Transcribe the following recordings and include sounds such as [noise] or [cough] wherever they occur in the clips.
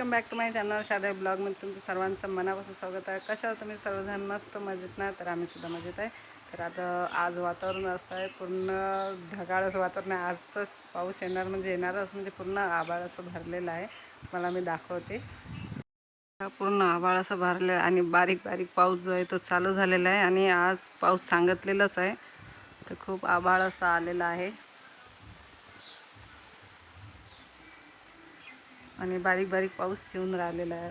Welcome back to my channel शादा ब्लॉगमध्ये तुमचं सर्वांचं मनापासून स्वागत आहे. कशा तुम्ही सर्वजण मस्त मजेत ना? तर आम्ही सुद्धा मजेत आहे. तर आता आज वातावरण असं आहे पूर्ण ढगाळच वातावरण आहे. आज तर पाऊस येणार म्हणजे येणारच म्हणजे पूर्ण आभाळ असं भरलेलं आहे. मला मी दाखवते. पूर्ण आभाळ असं भरलेलं आहे आणि बारीक बारीक पाऊस जो आहे तो चालू झालेला आहे आणि आज पाऊस सांगितलेलाच आहे. तर खूप आभाळ असं आलेलं आहे. आणि बारीक बारीक पाऊस येऊन राहिलेला आहे.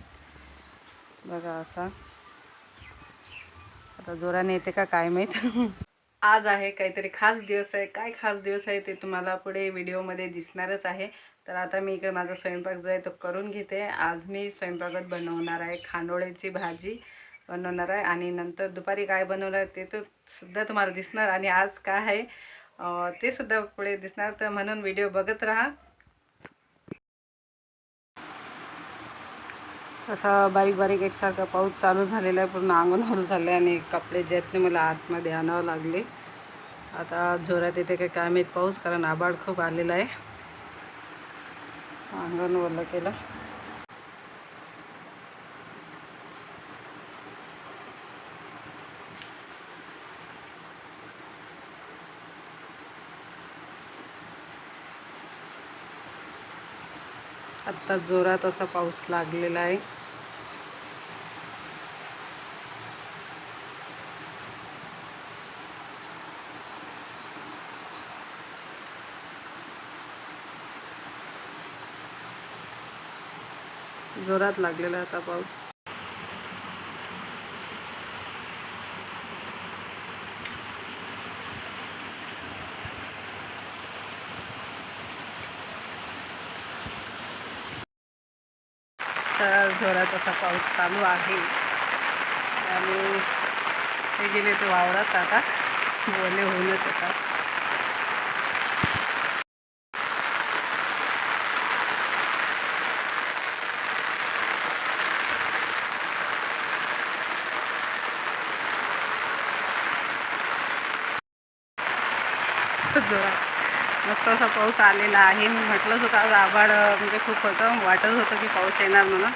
बघा असा. आता जोराने येते का काय माहीत? आज आहे काहीतरी खास दिवस आहे. काय खास दिवस आहे ते तुम्हाला पुढे व्हिडिओमध्ये दिसणारच आहे. तर आता मी इकडे माझा स्वयंपाक जो आहे तो करून घेते. आज मी स्वयंपाकात बनवणार आहे खांडोळ्याची भाजी बनवणार आहे. आणि नंतर दुपारी काय बनवणार आहे ते तर सुद्धा तुम्हाला दिसणार. आणि आज काय आहे तेसुद्धा ते सुद्धा पुढे दिसणार. तर म्हणून व्हिडिओ बघत राहा. असा बारीक बारीक एकसारखा पाऊस चालू झालेला आहे. पूर्ण अंगण होल झालं आहे आणि कपडे जे आहेत ते मला आतमध्ये आणावं लागले. आता जोरात येते काय काय माहीत पाऊस कारण आबाड खूप आलेला आहे. अंगण ओलं केलं. आत्ता जोरात असा पाऊस लागलेला आहे. जोरात लागलेला होता आता पाऊस. तर जोरात असा पाऊस चालू आहे. आणि ते गेले ते वावरात आता. ओले होऊनच येतात. जोरात मस्त असा पाऊस आलेला आहे. मी म्हटलंच होतं आज आभाळ म्हणजे खूप होतं. वाटत होतं की पाऊस येणार म्हणून.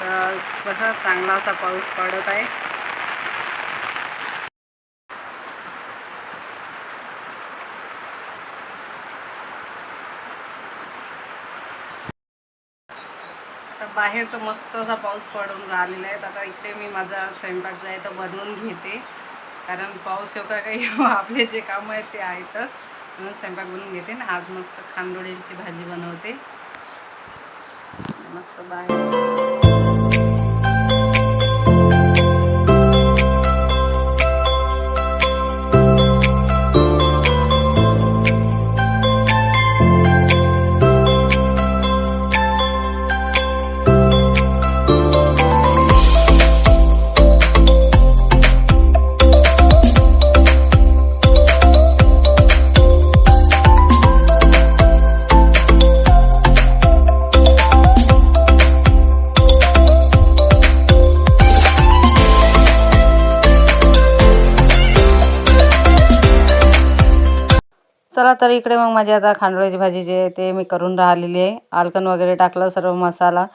तर कसं चांगला असा पाऊस पडत आहे. तर बाहेर तर मस्त असा पाऊस पडून राहिलेला आहे. आता इथे मी माझा स्वयंपाक जो आहे तो बनवून घेते. कारण पाऊस येऊ काही [laughs] आपले जे कामं आहेत ते आहेतच. म्हणून स्वयंपाक बनवून घेते ना आज मस्त खांदोळ्यांची भाजी बनवते. मस्त बाहेर चला तर इकडे मग माझी आता खांडोळ्याची भाजी जी आहे ते मी करून राहिलेली आहे. आलकण वगैरे टाकलं सर्व मसाला.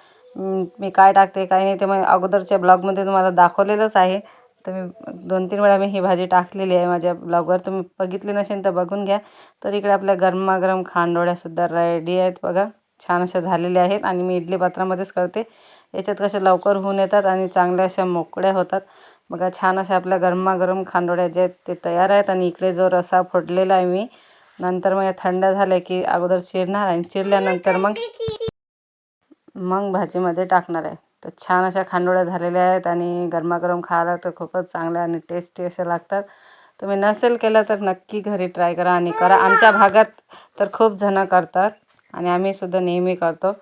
मी काय टाकते काय नाही ते मग अगोदरच्या ब्लॉगमध्ये तुम्हाला दाखवलेलंच आहे. तर मी दोन तीन वेळा मी ही भाजी टाकलेली आहे माझ्या ब्लॉगवर. तुम्ही बघितली नसेल तर बघून घ्या. तर इकडे आपल्या गरमागरम खांडोळ्यासुद्धा रेडी आहेत बघा. छान अशा झालेल्या आहेत आणि मी इडली पात्रामध्येच करते. याच्यात कशा लवकर होऊन येतात आणि चांगल्या अशा मोकळ्या होतात. बघा छान अशा आपल्या गरमागरम खांडोळ्या ज्या आहेत ते तयार आहेत आणि इकडे जो रसा फोडलेला आहे मी नंतर मग या थंड झालं की अगोदर चिरणार आहे चिरल्यानंतर मग मग भाजीमध्ये टाकणार आहे. तर छान अशा खांडोळ्या झालेल्या आहेत आणि गरमागरम खायला तर खूपच चांगल्या आणि टेस्टी अशा लागतात. तुम्ही नसेल केलं तर नक्की घरी ट्राय करा आणि करा. आमच्या भागात तर खूप जणं करतात आणि आम्ही सुद्धा नेहमी करतो.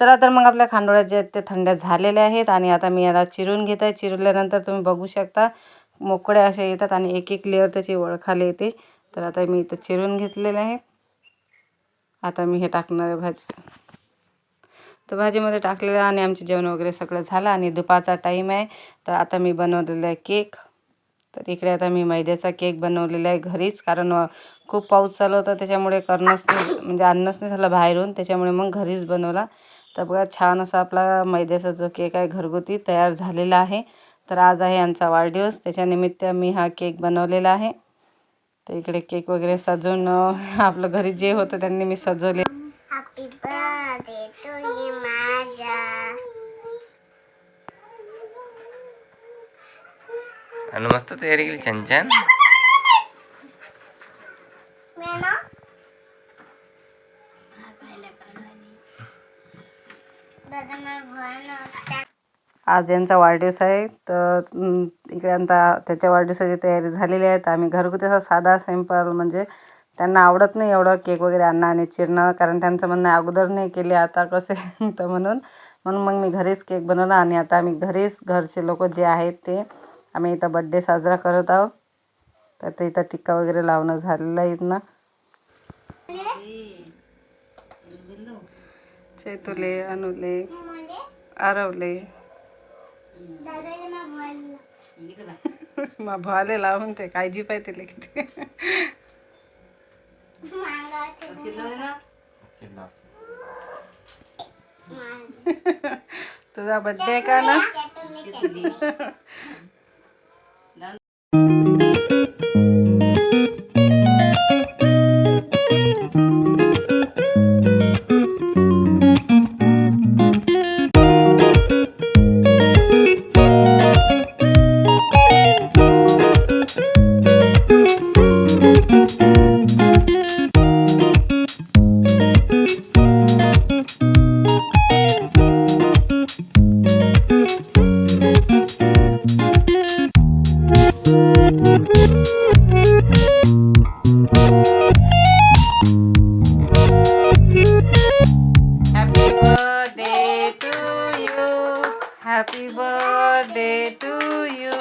चला तर मग आपल्या खांडोळ्या जे आहेत ते थंड झालेल्या आहेत आणि आता मी याला चिरून घेत आहे. चिरल्यानंतर तुम्ही बघू शकता मोकळ्या अशा येतात आणि एक एक लेअर त्याची ओळखाली येते. तर आता मी इथं चिरून घेतलेले आहे. आता मी हे टाकणार आहे भाजी. तर भाजीमध्ये टाकलेलं आणि आमचे जेवण वगैरे सगळं झालं आणि दुपारचा टाईम आहे. तर आता मी बनवलेला आहे केक. तर इकडे आता मी मैद्याचा केक बनवलेला आहे घरीच कारण खूप पाऊस चालू होता त्याच्यामुळे करणंच नाही म्हणजे आणणंच नाही झालं बाहेरून. त्याच्यामुळे मग घरीच बनवला. तर बघा छान असा आपला मैद्याचा जो केक आहे घरगुती तयार झालेला आहे. तर आज आहे यांचा वाढदिवस. त्याच्यानिमित्त मी हा केक बनवलेला आहे. तर इकडे केक वगैरे सजवून आपलं घरी जे होतं त्यांनी मी सजवले. आणि मस्त तयारी केली छान छान. दादा मला भर आज यांचा वाढदिवस आहे. तर इकडे आता त्याच्या वाढदिवसाची तयारी झालेली आहे. तर आम्ही घरगुती असा साधा सिंपल म्हणजे त्यांना आवडत नाही एवढं केक वगैरे आणणं आणि चिरणं कारण त्यांचं म्हणणं अगोदर नाही केले आता कसे? [laughs] तर म्हणून म्हणून मग मी घरीच केक बनवला आणि आता आम्ही घरीच घरचे लोक जे आहेत ते आम्ही इथं बड्डे साजरा करत आहोत. तर ते इथं टिक्का वगैरे लावणं झालेलं आहे इथनं. चैतुले अनुले आरवले. मग भाले लावून ते काळजी पाहिजे तिला किती तुझा बड्डे आहे का ना? हॅपी बर्थडे टू यू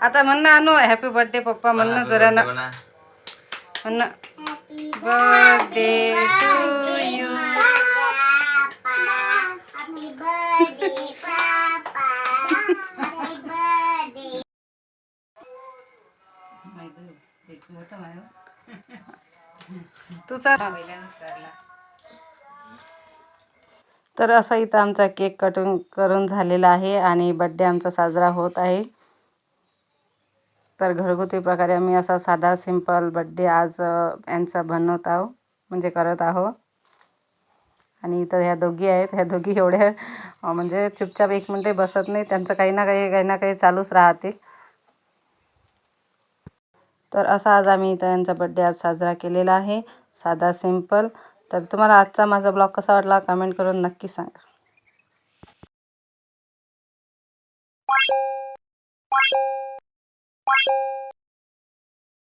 आता म्हण ना आणू हॅपी बर्थडे पप्पा म्हण ना जरा ना म्हण ना बर्थडे टू यू Happy तुझा तर असा इथं आमचा केक कटिंग करून झालेला आहे आणि बड्डे आमचा साजरा होत आहे. तर घरगुती प्रकारे आम्ही असा साधा सिंपल बड्डे आज यांचा बनवत आहो म्हणजे करत आहो. आणि इथं ह्या दोघी आहेत. ह्या दोघी एवढ्या म्हणजे चुपचाप एक मिनटे बसत नाही. त्यांचं काही ना काही काही ना काही चालूच राहते तर असा आज आम्ही त्यांचा बड्डे आज साजरा केलेला आहे. साधा सिंपल तर तुम्हाला आजचा माझा ब्लॉग कसा वाटला? कमेंट करून नक्की सांगा.